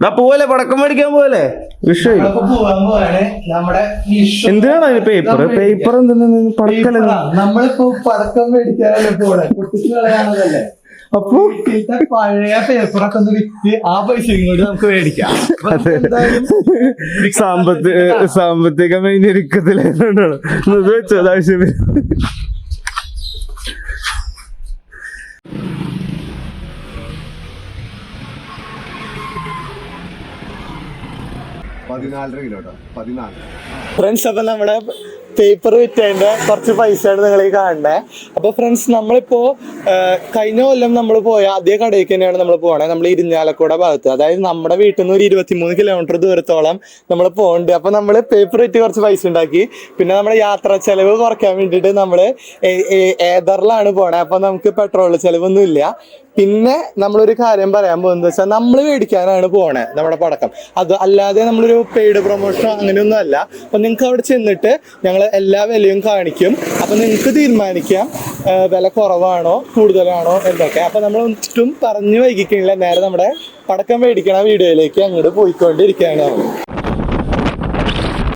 ഡാ പോലെ പടക്കം മേടിക്കാൻ പോലെ വിഷയം. നമ്മുടെ എന്തിനാണ് അതിന് പേപ്പർ പേപ്പർ എന്തിനാണ് പടക്കല പേപ്പറാ. നമ്മളിപ്പോ പടക്കം മേടിക്കാനല്ലേ പോണെ? പൊട്ടിച്ച് കളയാണതല്ലേ അപ്പൊ? പഴയ പേപ്പറൊക്കെ ഒന്ന് വിറ്റ് ആ പൈസ ഇങ്ങോട്ട് നമുക്ക് മേടിക്കാം. സാമ്പത്തിക സാമ്പത്തികമായി ഞെരുക്കത്തിലായതുകൊണ്ടാണ് വെച്ചത് ആവശ്യം. ഫ്രണ്ട്സ് അപ്പൊ നമ്മുടെ പേപ്പർ വിറ്റതിന്റെ കുറച്ച് പൈസയാണ് നിങ്ങൾ ഈ കാണണ്ടേ അപ്പൊ ഫ്രണ്ട്സ് നമ്മളിപ്പോ കഴിഞ്ഞ കൊല്ലം നമ്മൾ പോയ അതേ കടയിലേക്ക് തന്നെയാണ് നമ്മൾ പോകണേ നമ്മൾ ഇരിഞ്ഞാലക്കുട ഭാഗത്ത്. അതായത് നമ്മുടെ വീട്ടിൽ നിന്ന് ഒരു ഇരുപത്തിമൂന്ന് കിലോമീറ്റർ ദൂരത്തോളം നമ്മൾ പോകണ്ട് അപ്പൊ നമ്മൾ പേപ്പർ വിറ്റ് കുറച്ച് പൈസ ഉണ്ടാക്കി. പിന്നെ നമ്മുടെ യാത്രാ ചെലവ് കുറയ്ക്കാൻ വേണ്ടിയിട്ട് നമ്മൾ ഏതറിലാണ് പോണേ. അപ്പൊ നമുക്ക് പെട്രോൾ ചെലവൊന്നും ഇല്ല പിന്നെ നമ്മളൊരു കാര്യം പറയാൻ പോകുന്നത് വെച്ചാൽ നമ്മൾ മേടിക്കാനാണ് പോണേ നമ്മുടെ പടക്കം. അത് അല്ലാതെ നമ്മളൊരു പെയ്ഡ് പ്രൊമോഷൻ അങ്ങനെയൊന്നും അല്ല. അപ്പൊ നിങ്ങൾക്ക് അവിടെ ചെന്നിട്ട് ഞങ്ങൾ എല്ലാ വിലയും കാണിക്കും. അപ്പൊ നിങ്ങൾക്ക് തീരുമാനിക്കാം വില കുറവാണോ കൂടുതലാണോ എന്നൊക്കെ. അപ്പൊ നമ്മൾ ഒട്ടും പറഞ്ഞു വൈകിക്കണില്ല. നേരെ നമ്മുടെ പടക്കം മേടിക്കണ വീഡിയോയിലേക്ക് അങ്ങോട്ട് പോയിക്കൊണ്ടിരിക്കുകയാണ്.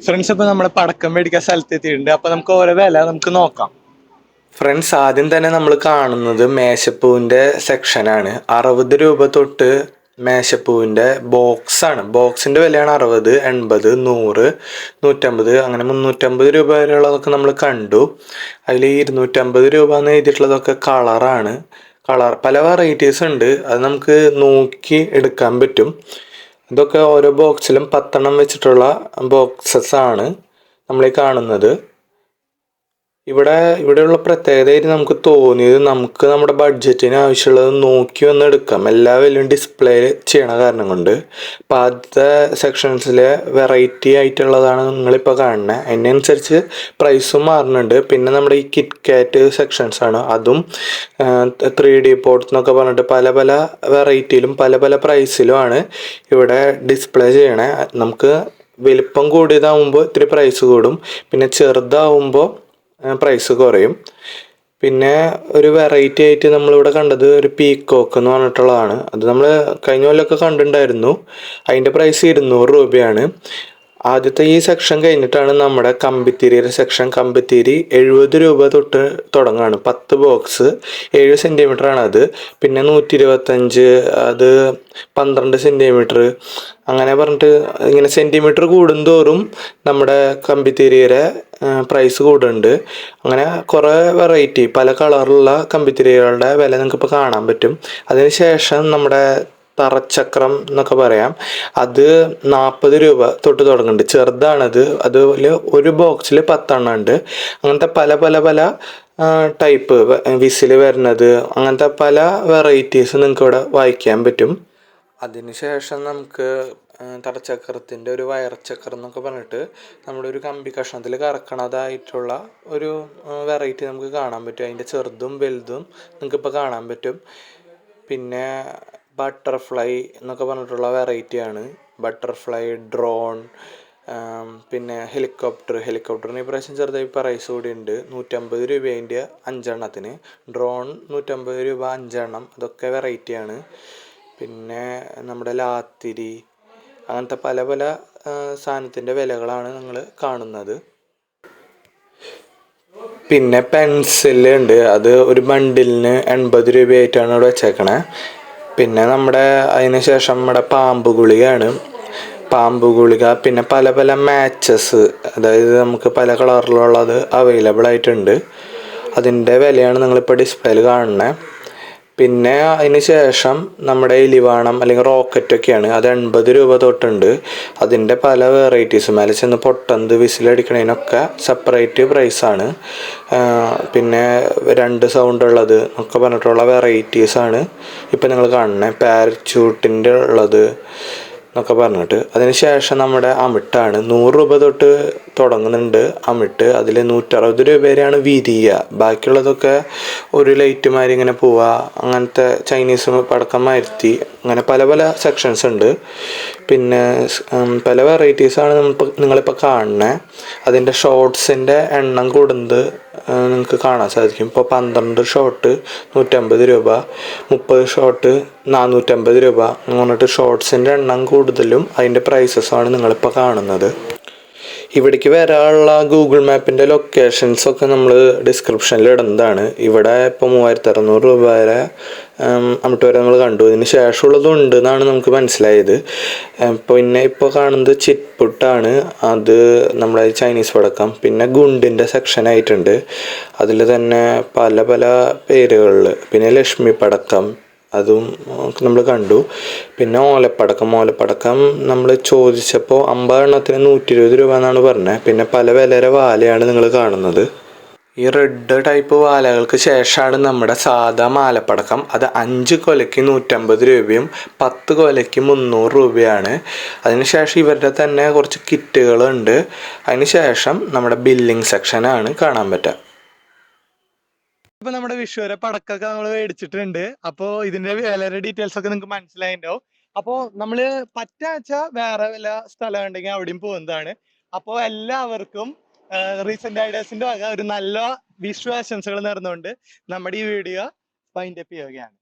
ഫ്രണ്ട്സ് അപ്പൊ നമ്മൾ പടക്കം മേടിക്കാൻ സ്ഥലത്തെത്തിയിട്ടുണ്ട്. അപ്പൊ നമുക്ക് ഓരോ വില നമുക്ക് നോക്കാം. ഫ്രണ്ട്സ് ആദ്യം തന്നെ നമ്മൾ കാണുന്നത് മേശപ്പൂവിന്റെ സെക്ഷനാണ് അറുപത് രൂപ തൊട്ട് മേശപ്പൂവിന്റെ ബോക്സാണ് ബോക്സിന്റെ വിലയാണ് അറുപത് എൺപത് നൂറ് നൂറ്റമ്പത് അങ്ങനെ മുന്നൂറ്റമ്പത് രൂപ വരെയുള്ളതൊക്കെ നമ്മൾ കണ്ടു. അതിൽ ഇരുന്നൂറ്റമ്പത് രൂപ എന്ന് എഴുതിയിട്ടുള്ളതൊക്കെ കളറാണ് കളർ പല വെറൈറ്റീസ് ഉണ്ട്. അത് നമുക്ക് നോക്കി എടുക്കാൻ പറ്റും. ഇതൊക്കെ ഓരോ ബോക്സിലും പത്തെണ്ണം വെച്ചിട്ടുള്ള ബോക്സസ് ആണ് നമ്മൾ കാണുന്നത്. ഇവിടെ ഇവിടെയുള്ള പ്രത്യേകതയായിട്ട് നമുക്ക് തോന്നിയത് നമുക്ക് നമ്മുടെ ബഡ്ജറ്റിന് ആവശ്യമുള്ളത് നോക്കി വന്ന് എടുക്കാം. എല്ലാ വിലയും ഡിസ്പ്ലേ ചെയ്യണ കാരണം കൊണ്ട്. അപ്പം ആദ്യത്തെ സെക്ഷൻസിലെ വെറൈറ്റി ആയിട്ടുള്ളതാണ് നിങ്ങളിപ്പോൾ കാണുന്നത് അതിനനുസരിച്ച് പ്രൈസും മാറുന്നുണ്ട്. പിന്നെ നമ്മുടെ ഈ കിറ്റ് കാറ്റ് സെക്ഷൻസ് ആണ്. അതും ത്രീ ഡി പോർട്സ് എന്നൊക്കെ പറഞ്ഞിട്ട് പല പല വെറൈറ്റിയിലും പല പല പ്രൈസിലുമാണ് ഇവിടെ ഡിസ്പ്ലേ ചെയ്യണേ. നമുക്ക് വലിപ്പം കൂടിയതാവുമ്പോൾ ഇത്തിരി പ്രൈസ് കൂടും. പിന്നെ ചെറുതാവുമ്പോൾ പ്രൈസ് കുറയും. പിന്നെ ഒരു വെറൈറ്റി ആയിട്ട് നമ്മളിവിടെ കണ്ടത് ഒരു പീക്കോക്ക് എന്ന് പറഞ്ഞിട്ടുള്ളതാണ്. അത് നമ്മൾ കഴിഞ്ഞ കൊല്ലമൊക്കെ കണ്ടിട്ടുണ്ടായിരുന്നു. അതിന്റെ പ്രൈസ് ഇരുന്നൂറ് രൂപയാണ്. ആദ്യത്തെ ഈ സെക്ഷൻ കഴിഞ്ഞിട്ടാണ് നമ്മുടെ കമ്പിത്തിരിയുടെ സെക്ഷൻ കമ്പിത്തിരി എഴുപത് രൂപ തൊട്ട് തുടങ്ങാണ്. പത്ത് ബോക്സ് ഏഴ് സെന്റിമീറ്റർ ആണ് അത്. പിന്നെ നൂറ്റി ഇരുപത്തഞ്ച് അത് പന്ത്രണ്ട് സെന്റിമീറ്റർ അങ്ങനെ പറഞ്ഞിട്ട് ഇങ്ങനെ സെന്റിമീറ്റർ കൂടുന്തോറും നമ്മുടെ കമ്പിത്തിരിയുടെ പ്രൈസ് കൂടുന്നുണ്ട്. അങ്ങനെ കുറേ വെറൈറ്റി പല കളറിലുള്ള കമ്പിത്തിരികളുടെ വില നിങ്ങൾക്ക് ഇപ്പോൾ കാണാൻ പറ്റും. അതിനുശേഷം നമ്മുടെ തറച്ചക്രം എന്നൊക്കെ പറയാം. അത് നാൽപ്പത് രൂപ തൊട്ട് തുടങ്ങുന്നുണ്ട്. ചെറുതാണത്. അതുപോലെ ഒരു ബോക്സിൽ പത്തെണ്ണം ഉണ്ട്. അങ്ങനത്തെ പല പല പല ടൈപ്പ് വിസിൽ വരുന്നത്. അങ്ങനത്തെ പല വെറൈറ്റീസ് നിങ്ങൾക്ക് ഇവിടെ വായിക്കാൻ പറ്റും. അതിനുശേഷം നമുക്ക് തടച്ചക്രത്തിന്റെ ഒരു വയർച്ചക്രം എന്നൊക്കെ പറഞ്ഞിട്ട് നമ്മുടെ ഒരു കമ്പി കഷ്ണത്തിൽ കറക്കണതായിട്ടുള്ള ഒരു വെറൈറ്റി നമുക്ക് കാണാൻ പറ്റും. അതിന്റെ ചെറുതും വലുതും നിങ്ങൾക്ക് ഇപ്പോൾ കാണാൻ പറ്റും. പിന്നെ ബട്ടർഫ്ലൈ എന്നൊക്കെ പറഞ്ഞിട്ടുള്ള വെറൈറ്റിയാണ് ബട്ടർഫ്ലൈ ഡ്രോൺ പിന്നെ ഹെലികോപ്റ്റർ. ഹെലികോപ്റ്ററിന് ഇപ്രാവശ്യം ചെറുതായി പ്രൈസ് ഉണ്ട് നൂറ്റമ്പത് രൂപ അതിന്റെ അഞ്ചെണ്ണത്തിന്. ഡ്രോൺ നൂറ്റമ്പത് രൂപ അഞ്ചെണ്ണം. അതൊക്കെ വെറൈറ്റിയാണ് പിന്നെ നമ്മുടെ ലാത്തിരി അങ്ങനത്തെ പല പല സാധനത്തിന്റെ വിലകളാണ് നിങ്ങൾ കാണുന്നത്. പിന്നെ പെൻസിൽ ഉണ്ട് അത് ഒരു ബണ്ടിലിന് എൺപത് രൂപയായിട്ടാണ് ഇവിടെ വെച്ചേക്കണേ. പിന്നെ നമ്മുടെ അതിന് ശേഷം നമ്മുടെ പാമ്പ് ഗുളികയാണ്. പാമ്പ് ഗുളിക പിന്നെ പല പല മാച്ചസ് അതായത് നമുക്ക് പല കളറിലുള്ളത് അവൈലബിൾ ആയിട്ടുണ്ട്. അതിന്റെ വിലയാണ് നിങ്ങളിപ്പോൾ ഡിസ്പ്ലേയിൽ കാണുന്നത് പിന്നെ അതിന് ശേഷം നമ്മുടെ ലിവാണം അല്ലെങ്കിൽ റോക്കറ്റൊക്കെയാണ് അത് എൺപത് രൂപ തൊട്ടുണ്ട്. അതിന്റെ പല വെറൈറ്റീസ് മേലെ ചെന്ന് പൊട്ടന്ത് വിസിലടിക്കണതിനൊക്കെ സെപ്പറേറ്റ് പ്രൈസാണ് പിന്നെ രണ്ട് സൗണ്ട് ഉള്ളത് ഒക്കെ പറഞ്ഞിട്ടുള്ള വെറൈറ്റീസാണ് ഇപ്പം നിങ്ങൾ കാണുന്നത് പാരച്യൂട്ടിന്റെ ഉള്ളത്. എന്നൊക്കെ പറഞ്ഞിട്ട്. അതിന് ശേഷം നമ്മുടെ അമിട്ടാണ് നൂറ് രൂപ തൊട്ട് തുടങ്ങുന്നുണ്ട് അമിട്ട്. അതിൽ നൂറ്ററുപത് രൂപ വരെയാണ് വീതിയ ബാക്കിയുള്ളതൊക്കെ ഒരു ലൈറ്റ് മാതിരി ഇങ്ങനെ പോവുക അങ്ങനത്തെ ചൈനീസ് പടക്കം മരുത്തി അങ്ങനെ പല പല സെക്ഷൻസ് ഉണ്ട്. പിന്നെ പല വെറൈറ്റീസാണ് നിങ്ങളിപ്പോൾ കാണുന്നത് അതിന്റെ ഷോർട്സിന്റെ എണ്ണം കൂടുന്നത് നിങ്ങൾക്ക് കാണാൻ സാധിക്കും. ഇപ്പോൾ പന്ത്രണ്ട് ഷോട്ട് നൂറ്റമ്പത് രൂപ മുപ്പത് ഷോട്ട് നാനൂറ്റമ്പത് രൂപ എന്ന് പറഞ്ഞിട്ട് ഷോർട്സിന്റെ എണ്ണം കൂടുതലും അതിന്റെ പ്രൈസസാണ് നിങ്ങളിപ്പോൾ കാണുന്നത്. ഇവിടേക്ക് വരാനുള്ള ഗൂഗിൾ മാപ്പിന്റെ ലൊക്കേഷൻസൊക്കെ നമ്മൾ ഡിസ്ക്രിപ്ഷനിൽ ഇടുന്നതാണ്. ഇവിടെ ഇപ്പോൾ മൂവായിരത്തി അറുന്നൂറ് രൂപ വരെ ഉം, അങ്ങോട്ട് വരെ നമ്മൾ കണ്ടു. ഇതിന് ശേഷമുള്ളതും ഉണ്ട് എന്നാണ് നമുക്ക് മനസ്സിലായത്. പിന്നെ ഇപ്പോൾ കാണുന്നത് ചിപ്പുട്ടാണ് അത് നമ്മുടെ ചൈനീസ് പടക്കം. പിന്നെ ഗുണ്ടിന്റെ സെക്ഷൻ ആയിട്ടുണ്ട്. അതിൽ തന്നെ പല പല പേരുകളിൽ. പിന്നെ ലക്ഷ്മി പടക്കം. അതും നമ്മൾ കണ്ടു. പിന്നെ ഓലപ്പടക്കം. ഓലപ്പടക്കം നമ്മൾ ചോദിച്ചപ്പോൾ അമ്പതെണ്ണത്തിന് നൂറ്റി ഇരുപത് രൂപ എന്നാണ് പറഞ്ഞത്. പിന്നെ പല വിലര വാലയാണ് നിങ്ങൾ കാണുന്നത്. ഈ റെഡ് ടൈപ്പ് വാലകൾക്ക് ശേഷമാണ് നമ്മുടെ സാധാ മാലപ്പടക്കം. അത് അഞ്ച് കൊലയ്ക്ക് നൂറ്റമ്പത് രൂപയും പത്ത് കൊലയ്ക്ക് മുന്നൂറ് രൂപയാണ്. അതിനുശേഷം ഇവരുടെ തന്നെ കുറച്ച് കിറ്റുകളുണ്ട്. അതിനുശേഷം നമ്മുടെ ബില്ലിംഗ് സെക്ഷനാണ് കാണാൻ പറ്റുക. ഇപ്പൊ നമ്മുടെ വിഷുവരെ പടക്കൊക്കെ നമ്മൾ മേടിച്ചിട്ടുണ്ട്. അപ്പോ ഇതിന്റെ വിലയുടെ ഡീറ്റെയിൽസ് ഒക്കെ നിങ്ങൾക്ക് മനസ്സിലായിട്ടുണ്ടാവും. അപ്പോ നമ്മൾ പറ്റാച്ച വേറെ വല്ല സ്ഥലം ഉണ്ടെങ്കിൽ അവിടെയും പോകുന്നതാണ്. അപ്പോ എല്ലാവർക്കും റീസെന്റ് ഐഡിയാസിന്റെ വക ഒരു നല്ല വിഷു ആശംസകൾ നേർന്നുകൊണ്ട് നമ്മുടെ ഈ വീഡിയോ വൈൻഡപ്പ് ചെയ്യുകയാണ്.